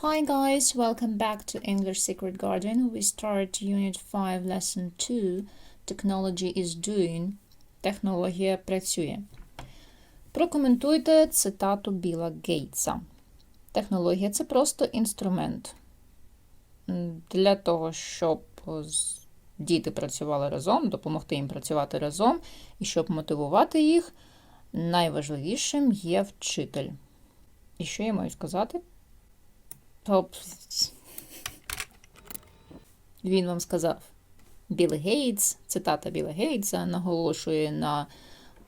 Hi guys, welcome back to English Secret Garden. We start Unit 5, Lesson 2. Technology is doing. Технологія працює. Прокоментуйте цитату Біла Гейтса. Технологія це просто інструмент. Для того, щоб діти працювали разом, допомогти їм працювати разом і щоб мотивувати їх, найважливішим є вчитель. І що я маю сказати? Топ. Він вам сказав. Білл Гейтс, цитата Біла Гейтса, наголошує на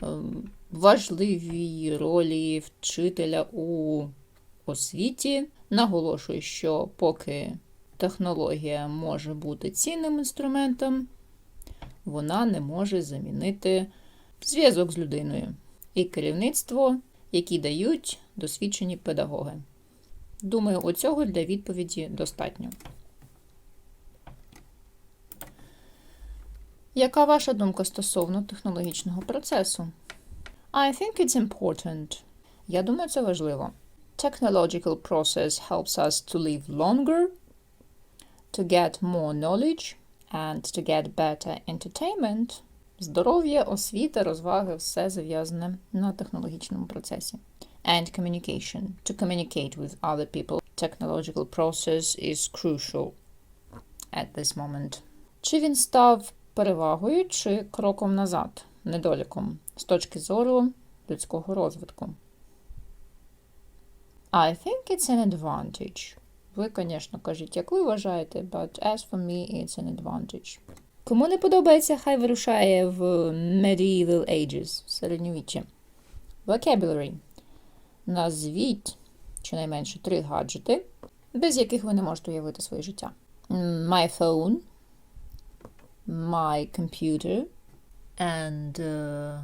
ем, важливій ролі вчителя у освіті. Наголошує, що поки технологія може бути цінним інструментом, вона не може замінити зв'язок з людиною і керівництво, які дають досвідчені педагоги. Думаю, оцього для відповіді достатньо. Яка ваша думка стосовно технологічного процесу? I think it's important. Я думаю, це важливо. Technological process helps us to live longer, to get more knowledge and to get better entertainment. Здоров'я, освіта, розваги все зав'язане на технологічному процесі. And communication. To communicate with other people. Technological process is crucial at this moment. Чи він став перевагою чи кроком назад, недоліком з точки зору людського розвитку? I think it's an advantage. Ви, звісно, кажіть, як ви вважаєте, but as for me, it's an advantage. Кому не подобається, хай вирушає в medieval ages, середньовіччя. Vocabulary. Назвіть щонайменше три гаджети, без яких ви не можете уявити своє життя. My phone, my computer, and uh,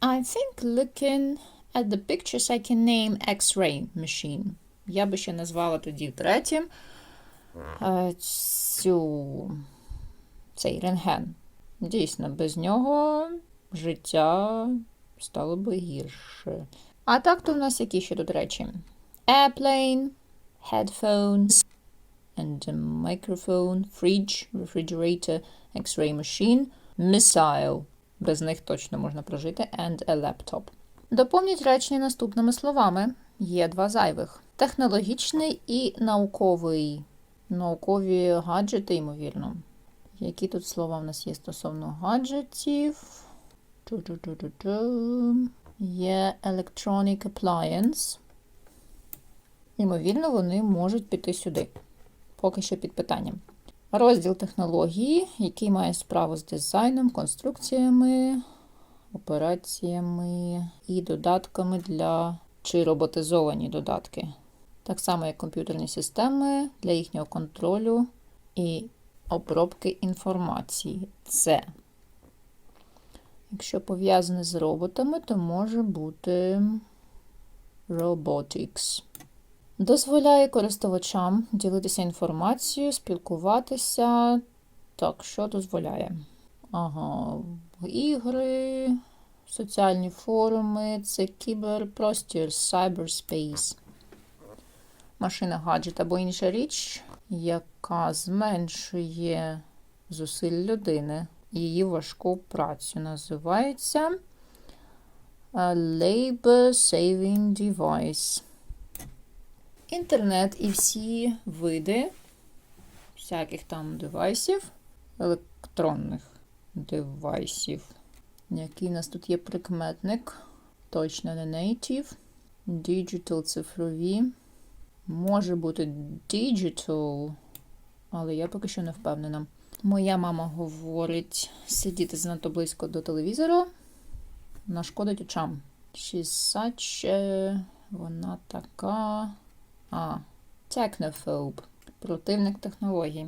I think looking at the pictures I can name X-ray machine. Я би ще назвала тоді третім цю, цей рентген. Дійсно, без нього життя стало би гірше. А так то в нас які ще тут речі? Airplane, headphones, and microphone, fridge, refrigerator, X-ray machine, missile. Без них точно можна прожити, and a laptop. Доповніть речення наступними словами. Є два зайвих: технологічний і науковий. Наукові гаджети, ймовірно. Які тут слова в нас є стосовно гаджетів? Ту-ту-ту-ту-ту. Є electronic appliance. Ймовірно, вони можуть піти сюди. Поки що під питанням. Розділ технології, який має справу з дизайном, конструкціями, операціями і додатками для чи роботизовані додатки. Так само, як комп'ютерні системи для їхнього контролю і обробки інформації. Це. Якщо пов'язане з роботами, то може бути robotics. Дозволяє користувачам ділитися інформацією, спілкуватися. Так, що дозволяє? Ага, ігри, соціальні форуми, це кіберпростір, cyberspace. Машина гаджет або інша річ, яка зменшує зусиль людини її важку працю. Називається е, Labor Saving Device. Інтернет і всі види всяких там девайсів, електронних девайсів. Який у нас тут є прикметник? Точно не native. Digital цифрові. Може бути digital, але я поки що не впевнена. Моя мама говорить сидіти занадто близько до телевізору. Нашкодить очам. A... Вона така. А, technophobe. Противник технологій.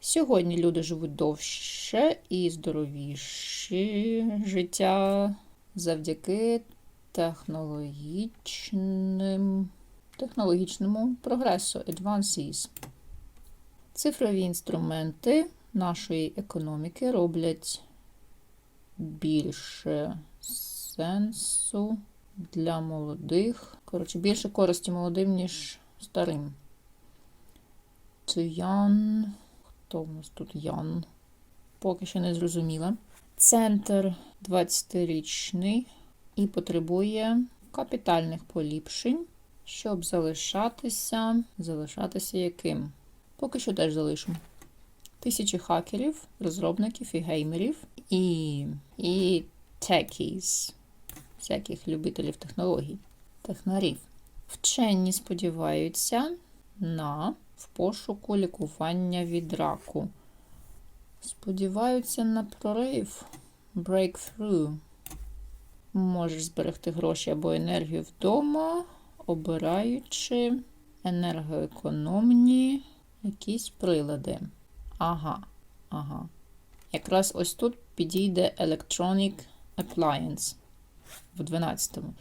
Сьогодні люди живуть довше і здоровіші життя завдяки технологічним, технологічному прогресу advances. Цифрові інструменти нашої економіки роблять більше сенсу для молодих. Коротше, більше користі молодим, ніж старим. Це Ян. Хто в нас тут Ян? Поки що не зрозуміла. Центр 20-річний і потребує капітальних поліпшень, щоб залишатися. Залишатися яким? Поки що теж залишимо. Тисячі хакерів, розробників і геймерів, і, і techies, всяких любителів технологій, технарів. Вчені сподіваються на в пошуку лікування від раку. Сподіваються на прорив, breakthrough. Можеш зберегти гроші або енергію вдома, обираючи енергоекономні якісь прилади. Ага, ага. Якраз ось тут підійде Electronic Appliance в 12-му.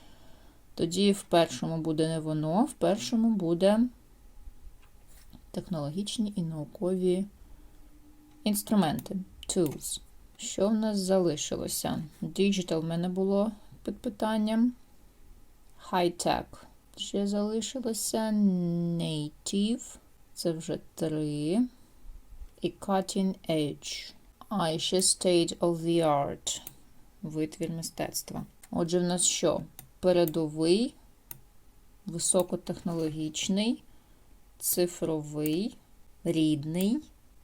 Тоді в першому буде не воно, в першому буде технологічні і наукові інструменти. Tools. Що в нас залишилося? Digital в мене було під питанням. High-tech. Ще залишилося Native. Це вже три. І Cutting Edge. А, ще State of the Art. Витвір мистецтва. Отже, в нас що? Передовий, високотехнологічний, цифровий, рідний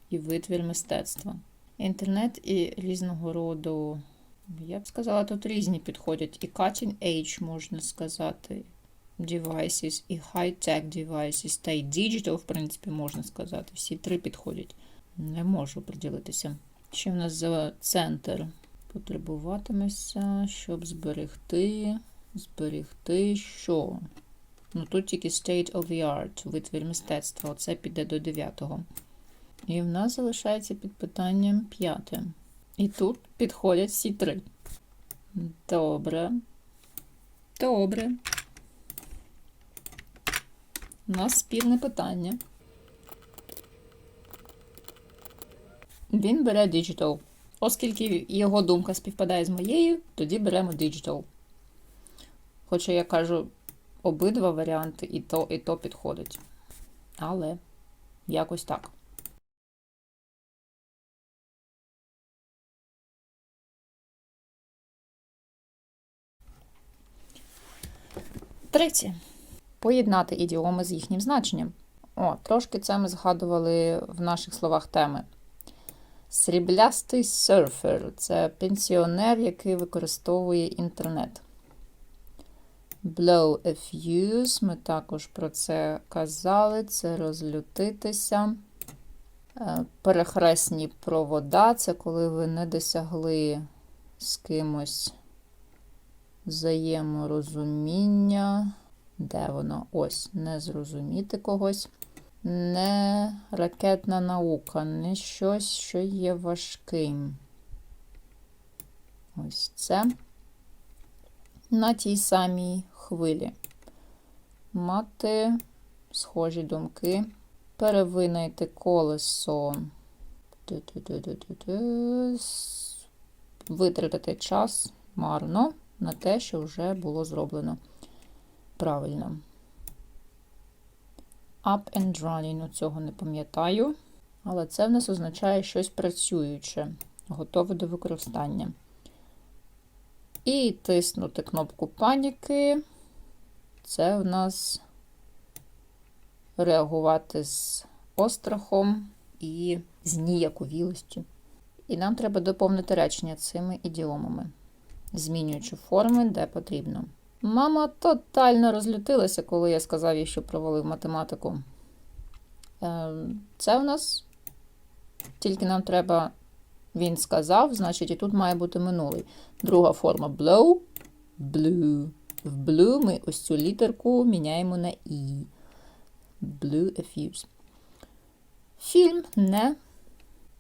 і витвір мистецтва. Інтернет і різного роду, я б сказала, тут різні підходять. І cutting edge, можна сказати, devices, і high-tech devices, та й digital, в принципі, можна сказати. Всі три підходять. Не можу приділитися. Ще в нас за центр потребуватиметься, щоб зберегти. Зберегти що? Ну тут тільки state of the art, витвір мистецтва. Оце піде до 9-го. І в нас залишається під питанням п'яте. І тут підходять всі три. Добре. Добре. У нас спірне питання. Він бере Digital. Оскільки його думка співпадає з моєю, тоді беремо Digital. Хоча я кажу, обидва варіанти і то, і то підходить. Але якось так. Третє. Поєднати ідіоми з їхнім значенням. О, трошки це ми згадували в наших словах теми. Сріблястий серфер це пенсіонер, який використовує інтернет. Blow a fuse, ми також про це казали, це розлютитися. Е, перехресні провода це коли ви не досягли з кимось взаєморозуміння. Де воно? Ось, не зрозуміти когось. Не ракетна наука, не щось, що є важким. Ось це на тій самій хвилі. Мати схожі думки, перевинайти колесо, витратити час марно на те, що вже було зроблено правильно. Up and running, ну цього не пам'ятаю, але це в нас означає щось працююче, готове до використання. І тиснути кнопку паніки. Це в нас реагувати з острахом і з ніяковілостю. І нам треба доповнити речення цими ідіомами, змінюючи форми, де потрібно. Мама тотально розлютилася, коли я сказав їй, що провалив математику. Ем, це в нас тільки нам треба він сказав, значить, і тут має бути минулий. Друга форма blow, blue. В blue ми ось цю літерку міняємо на І. Blue a fuse. Фільм не,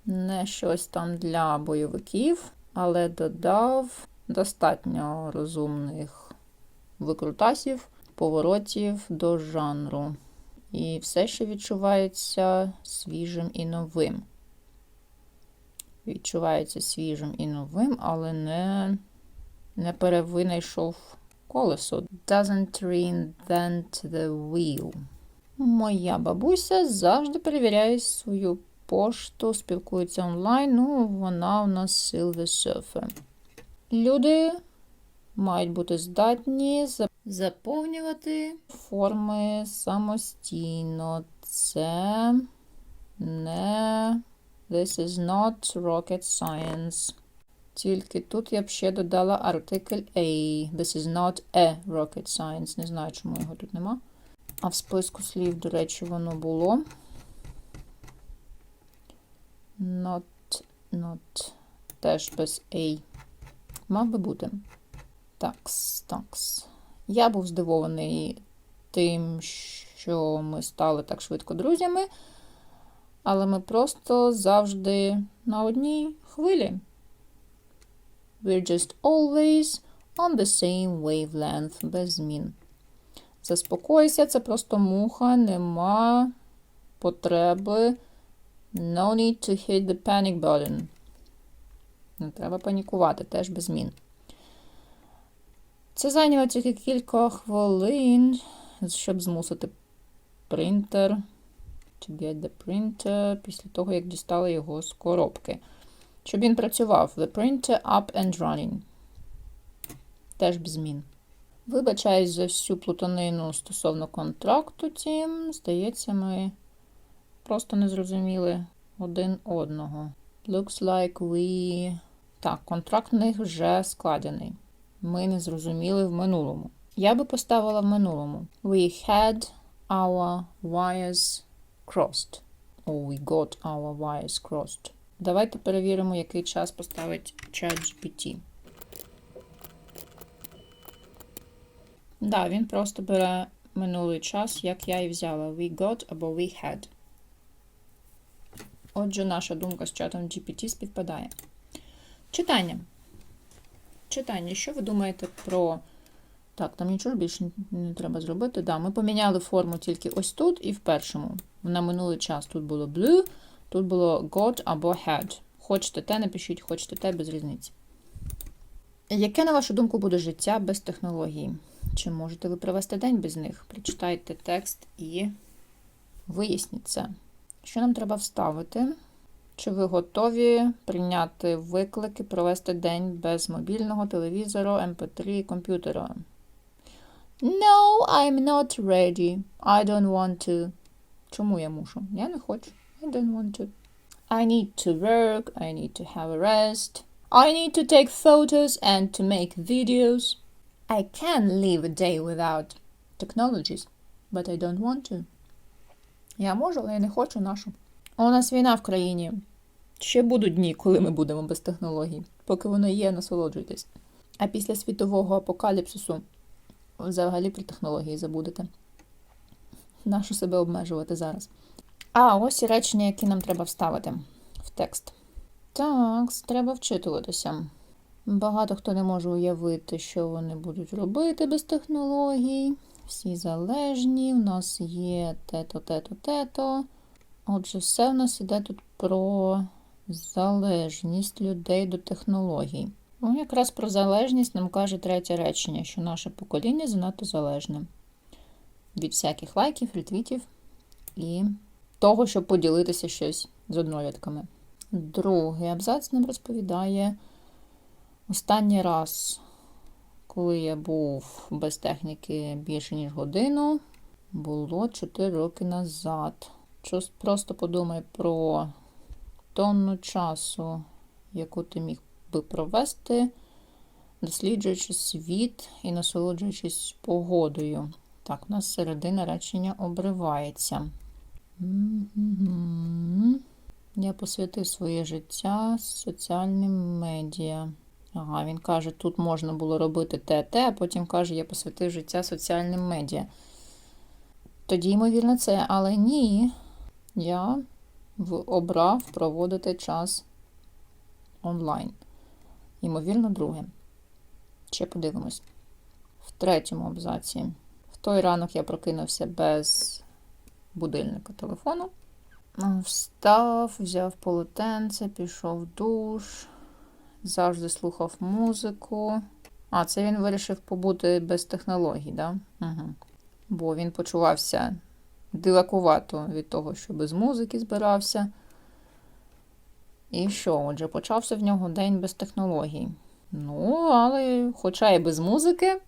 не щось там для бойовиків, але додав достатньо розумних викрутасів, поворотів до жанру. І все, що відчувається свіжим і новим відчувається свіжим і новим, але не, перевинайшов колесо. Doesn't reinvent the wheel. Моя бабуся завжди перевіряє свою пошту, спілкується онлайн. Ну, вона у нас Silver Surfer. Люди мають бути здатні заповнювати форми самостійно. Це не This is not rocket science. Тільки тут я б ще додала артикль A. This is not a rocket science. Не знаю, чому його тут нема. А в списку слів, до речі, воно було. Not, not. Теж без A. Мав би бути. Такс, такс. Я був здивований тим, що ми стали так швидко друзями, але ми просто завжди на одній хвилі. We're just always on the same wavelength, без змін. Заспокойся, це просто муха, нема потреби. No need to hit the panic button. Не треба панікувати, теж без змін. Це зайняло тільки кілька хвилин, щоб змусити принтер to get the printer після того, як дістали його з коробки. Щоб він працював. The printer up and running. Теж без змін. Вибачаюсь за всю плутанину стосовно контракту, тім, здається, ми просто не зрозуміли один одного. Looks like we... Так, контракт в них вже складений. Ми не зрозуміли в минулому. Я би поставила в минулому. We had our wires crossed. Or we got our wires crossed. Давайте перевіримо, який час поставить ChatGPT. Да, він просто бере минулий час, як я і взяла. We got або we had. Отже, наша думка з чатом GPT співпадає. Читання. Читання. Що ви думаєте про. Так, там нічого більше не треба зробити. Да, ми поміняли форму тільки ось тут і в першому. На минулий час тут було blue, тут було got або had. Хочете те, напишіть, хочете те, без різниці. Яке, на вашу думку, буде життя без технологій? Чи можете ви провести день без них? Прочитайте текст і виясніть це. Що нам треба вставити? Чи ви готові прийняти виклики, провести день без мобільного телевізора, MP3 комп'ютера? No, I'm not ready. I don't want to. Чому я мушу? Я не хочу. I don't want to. I need to work. I need to have a rest. I need to take photos and to make videos. I can live a day without technologies, but I don't want to. Я можу, але я не хочу нашу. У нас війна в країні. Ще будуть дні, коли ми будемо без технологій. Поки воно є, насолоджуйтесь. А після світового апокаліпсису взагалі про технології забудете. Нащо себе обмежувати зараз? А, ось і речення, які нам треба вставити в текст. Так, треба вчитуватися. Багато хто не може уявити, що вони будуть робити без технологій. Всі залежні, у нас є тето, тето, тето. Отже, все в нас іде тут про залежність людей до технологій. Ну, якраз про залежність нам каже третє речення, що наше покоління занадто залежне від всяких лайків, ретвітів і того, щоб поділитися щось з однолітками. Другий абзац нам розповідає останній раз, коли я був без техніки більше, ніж годину, було 4 роки назад. Просто подумай про тонну часу, яку ти міг би провести, досліджуючи світ і насолоджуючись погодою. Так, у нас середина речення обривається. Я посвятив своє життя соціальним медіа. Ага, він каже, тут можна було робити те, те, а потім каже, я посвятив життя соціальним медіа. Тоді, ймовірно, це, але ні. Я обрав проводити час онлайн. Ймовірно, друге. Ще подивимось. В третьому абзаці. В той ранок я прокинувся без будильника телефону. Встав, взяв полотенце, пішов в душ, завжди слухав музику. А, це він вирішив побути без технологій, да? Угу. Бо він почувався дивакувато від того, що без музики збирався. І що? Отже, почався в нього день без технологій. Ну, але, хоча і без музики,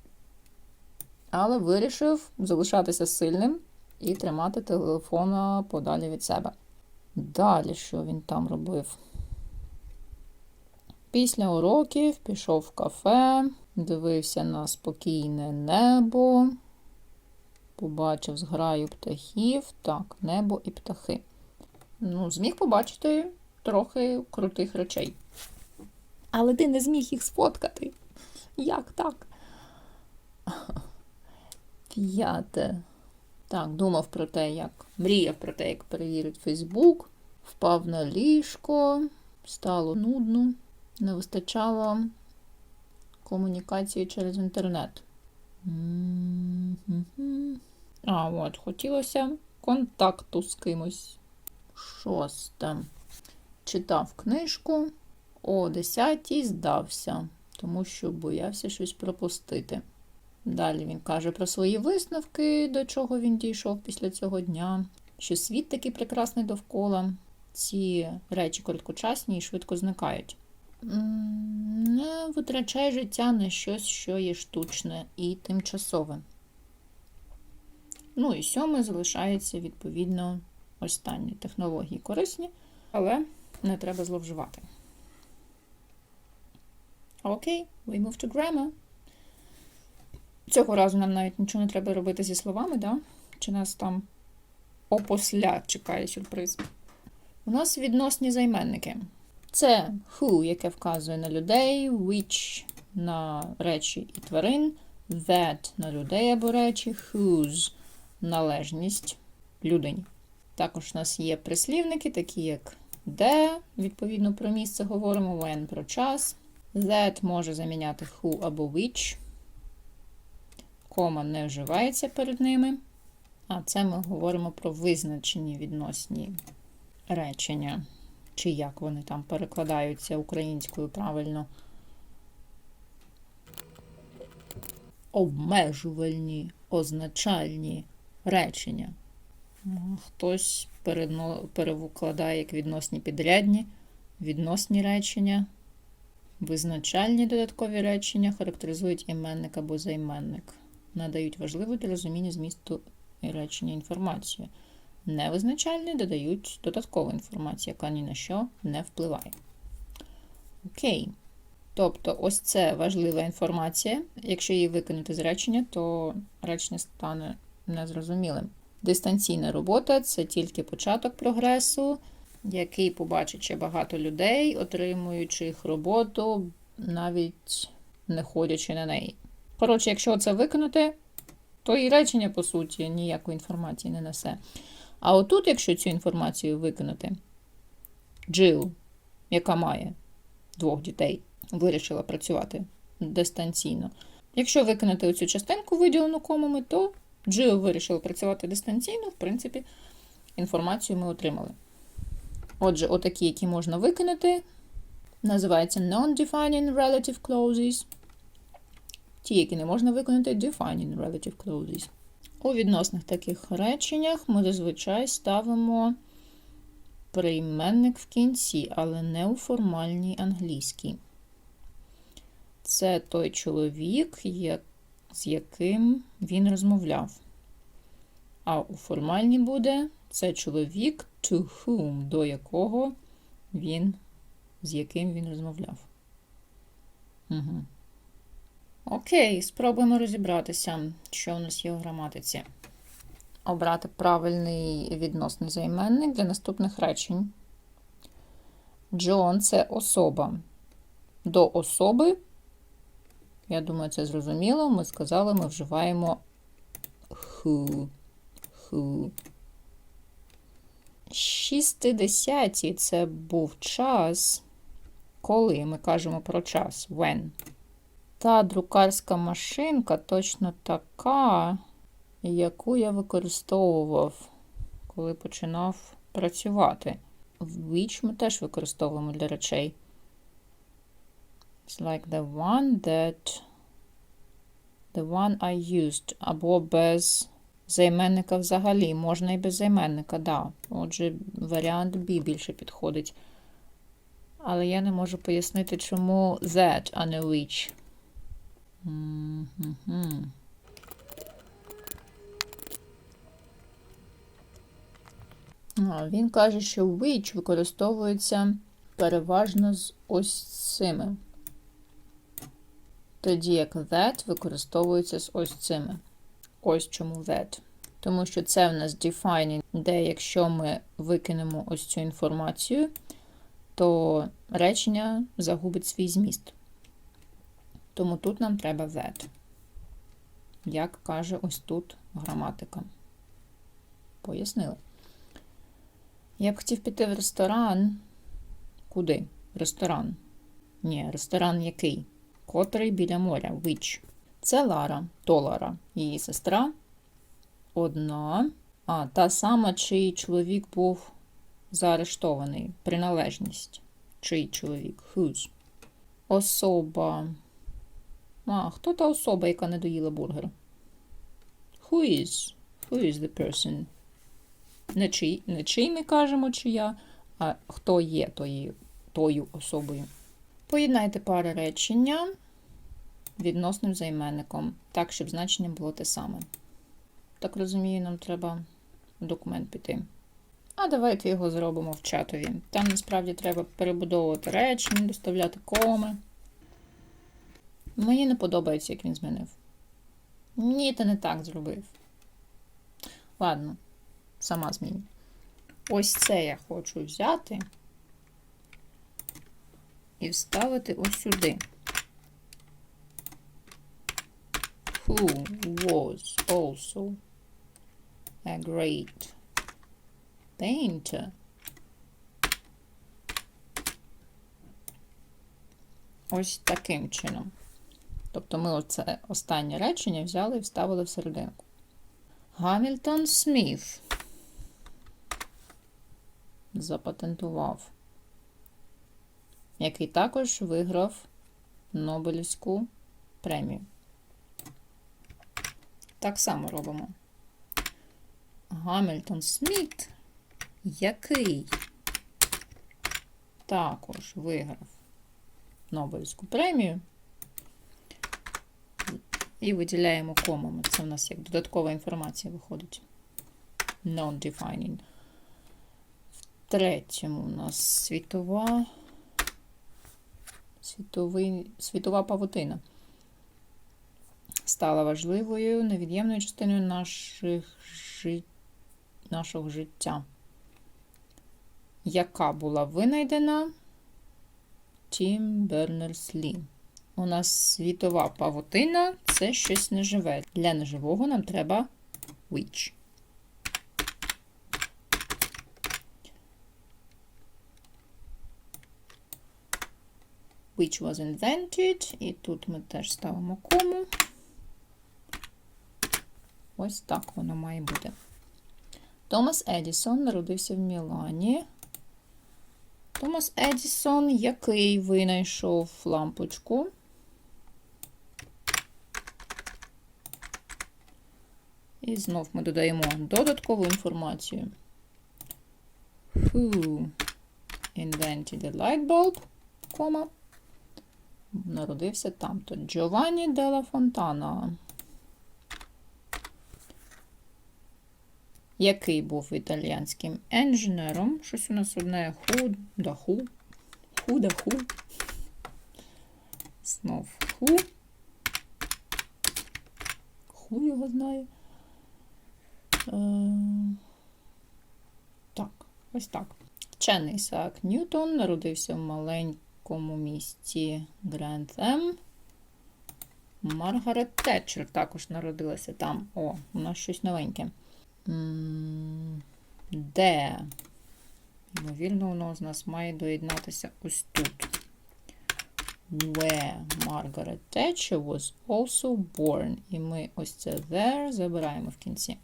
але вирішив залишатися сильним і тримати телефона подалі від себе. Далі, що він там робив? Після уроків пішов в кафе, дивився на спокійне небо, побачив зграю птахів. Так, небо і птахи. Ну, зміг побачити трохи крутих речей. Але ти не зміг їх сфоткати. Як так? П'яте. Так, думав про те, як мріяв про те, як перевірить Фейсбук, впав на ліжко, стало нудно, не вистачало комунікації через інтернет. М-м-м. А, от, хотілося контакту з кимось. Шосте. Читав книжку, о 10 здався, тому що боявся щось пропустити. Далі він каже про свої висновки, до чого він дійшов після цього дня, що світ такий прекрасний довкола. Ці речі короткочасні і швидко зникають. Не витрачай життя на щось, що є штучне і тимчасове. Ну і сьоме залишається, відповідно, останні технології корисні, але не треба зловживати. Окей, we move to grammar. Цього разу нам навіть нічого не треба робити зі словами, да? Чи нас там опосля чекає сюрприз? У нас відносні займенники. Це who, яке вказує на людей, which на речі і тварин, that на людей або речі, whose належність людині. Також у нас є прислівники, такі як де, відповідно про місце говоримо, when про час. That може заміняти who або which. Кома не вживається перед ними. А це ми говоримо про визначені відносні речення, чи як вони там перекладаються українською правильно. Обмежувальні, означальні речення. Хтось перекладає як відносні підрядні, відносні речення. Визначальні додаткові речення характеризують іменник або займенник, надають важливу для розуміння змісту речення інформацію. Невизначальні додають додаткову інформацію, яка ні на що не впливає. Окей. Тобто, ось це важлива інформація. Якщо її викинути з речення, то речення стане незрозумілим. Дистанційна робота це тільки початок прогресу який побачить ще багато людей, отримуючи їх роботу, навіть не ходячи на неї. Коротше, якщо це виконати, то і речення, по суті, ніякої інформації не несе. А отут, якщо цю інформацію виконати, Джил, яка має двох дітей, вирішила працювати дистанційно. Якщо виконати оцю частинку, виділену комами, то Джил вирішила працювати дистанційно, в принципі, інформацію ми отримали. Отже, отакі, які можна викинути, називаються non-defining relative clauses. Ті, які не можна виконати, defining relative clauses. У відносних таких реченнях ми зазвичай ставимо прийменник в кінці, але не у формальній англійській. Це той чоловік, з яким він розмовляв. А у формальній буде це чоловік, to whom, до якого він, з яким він розмовляв. Угу. Окей, спробуємо розібратися, що у нас є у граматиці. Обрати правильний відносний займенник для наступних речень. Джон це особа. До особи, я думаю, це зрозуміло. Ми сказали, ми вживаємо who. who. 60-ті це був час, коли ми кажемо про час when. Та друкарська машинка точно така, яку я використовував, коли починав працювати. Which ми теж використовуємо для речей. It's like the one that the one I used, або без Займенника взагалі, можна і без займенника, да. Отже, варіант B більше підходить. Але я не можу пояснити, чому that, а не which. Мгм. А, Він каже, що which використовується переважно з ось цими. Тоді як that використовується з ось цими. Ось чому that. Тому що це в нас defining, де якщо ми викинемо ось цю інформацію, то речення загубить свій зміст. Тому тут нам треба that. Як каже ось тут граматика. Пояснили. Я б хотів піти в ресторан. Куди? Ресторан. Ні, ресторан який? Котрий біля моря. Which? Це Лара, то Лара, її сестра. Одна. А, та сама, чий чоловік був заарештований. Приналежність. Чий чоловік? Whose? Особа. А, хто та особа, яка не доїла бургер? Who is? Who is the person? Не чий, не чий ми кажемо, чия, а хто є тою, тою особою. Поєднайте пари речення відносним займенником, так, щоб значення було те саме. Так розумію, нам треба документ піти. А давайте його зробимо в чатові. Там насправді треба перебудовувати речення, доставляти коми. Мені не подобається, як він змінив. Ні, ти не так зробив. Ладно, сама зміню. Ось це я хочу взяти і вставити ось сюди. Who was also a great painter. Ось таким чином. Тобто ми оце останнє речення взяли і вставили в. Гамільтон Сміт запатентував, який також виграв Нобелівську премію. Так само робимо. Гамільтон Сміт, який також виграв Нобелівську премію. І виділяємо комами. Це в нас як додаткова інформація виходить. Non-defining. В третьому у нас світова світовий, світова павутина. Стала важливою невід'ємною частиною наших, жи... нашого життя, яка була винайдена Тім Бернерс-Лі. У нас світова павутина це щось неживе. Для неживого нам треба which. Which was invented. І тут ми теж ставимо кому. Ось так воно має бути. Томас Едісон народився в Мілані. Томас Едісон, який винайшов лампочку. І знов ми додаємо додаткову інформацію. Who invented the light bulb, кома. Народився там-то. Джованні Делла Фонтана. Який був італіянським інженером. Щось у нас одне ху, да ху. Ху, да ху. Знов ху. Ху його знає. Е, Так, ось так. Вчений Ісаак Ньютон народився в маленькому місті Гранд-Ем. Маргарет Тетчер також народилася там. О, у нас щось новеньке. Де? Ймовірно, воно з нас має доєднатися ось тут. Where Margaret Thatcher was also born. І ми ось це there забираємо в кінці.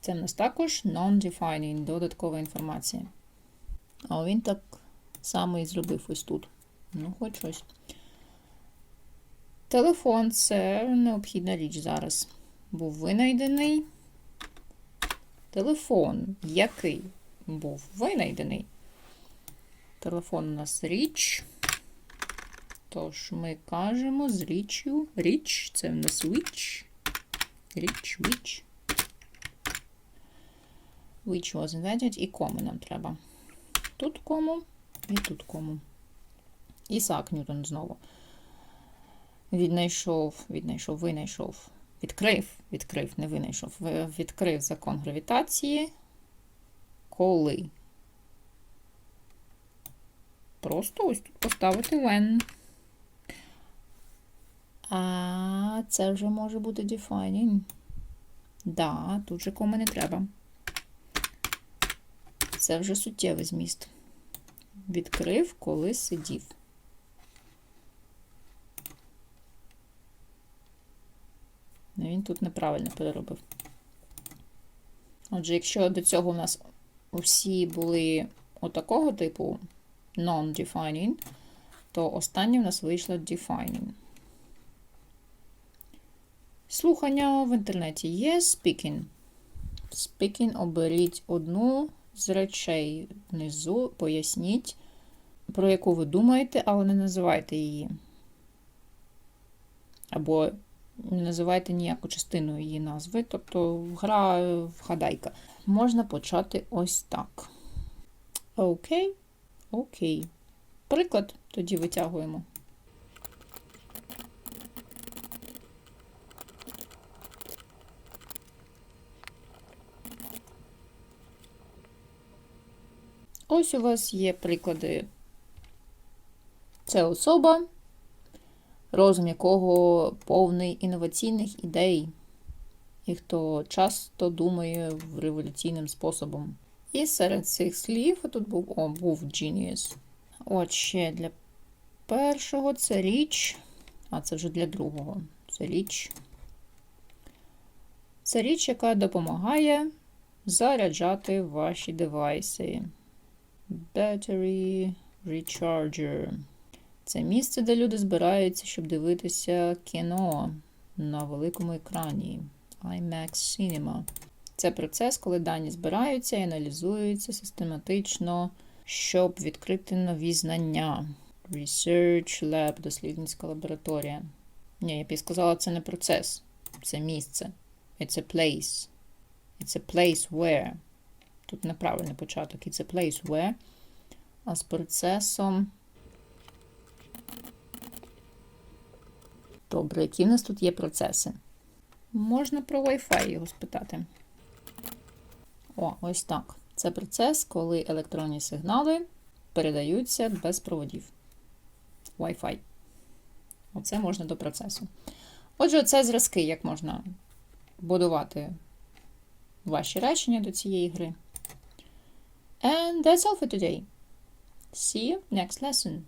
Це в нас також non-defining, додаткова інформація. А він так само і зробив ось тут. Ну, хоч щось. Телефон це необхідна річ зараз. був винайдений телефон, який був винайдений. Телефон у нас річ. Тож ми кажемо з річчю. Річ це в нас which. Річ, which. Which was invented і кому нам треба. Тут кому і тут кому. Ісаак Ньютон знову. Віднайшов, віднайшов, винайшов. Відкрив, відкрив, не винайшов. Відкрив закон гравітації. Коли? Просто ось тут поставити when. А це вже може бути defining. Да, тут же коми не треба. Це вже суттєвий зміст. Відкрив, коли сидів. Ну, Він тут неправильно переробив. Отже, якщо до цього у нас усі були отакого типу non-defining, то останнє в нас вийшло defining. Слухання в інтернеті є speaking. Speaking оберіть одну з речей внизу, поясніть, про яку ви думаєте, але не називайте її. Або не називайте ніяку частину її назви, тобто гра вгадайка. Можна почати ось так. Окей, окей. Приклад тоді витягуємо. Ось у вас є приклади. Це особа, розум якого повний інноваційних ідей, і хто часто думає революційним способом. І серед цих слів тут був, о, був genius. От ще для першого це річ, а це вже для другого. Це річ. Це річ, яка допомагає заряджати ваші девайси. Battery Recharger. Це місце, де люди збираються, щоб дивитися кіно на великому екрані. IMAX Cinema. Це процес, коли дані збираються і аналізуються систематично, щоб відкрити нові знання. Research Lab, дослідницька лабораторія. Ні, я б і сказала, це не процес, це місце. It's a place. It's a place where. Тут неправильний початок. It's a place where. А з процесом. Добре, які в нас тут є процеси? Можна про Wi-Fi його спитати. О, ось так. Це процес, коли електронні сигнали передаються без проводів. Wi-Fi. Оце можна до процесу. Отже, це зразки, як можна будувати ваші речення до цієї гри. And that's all for today. See you next lesson.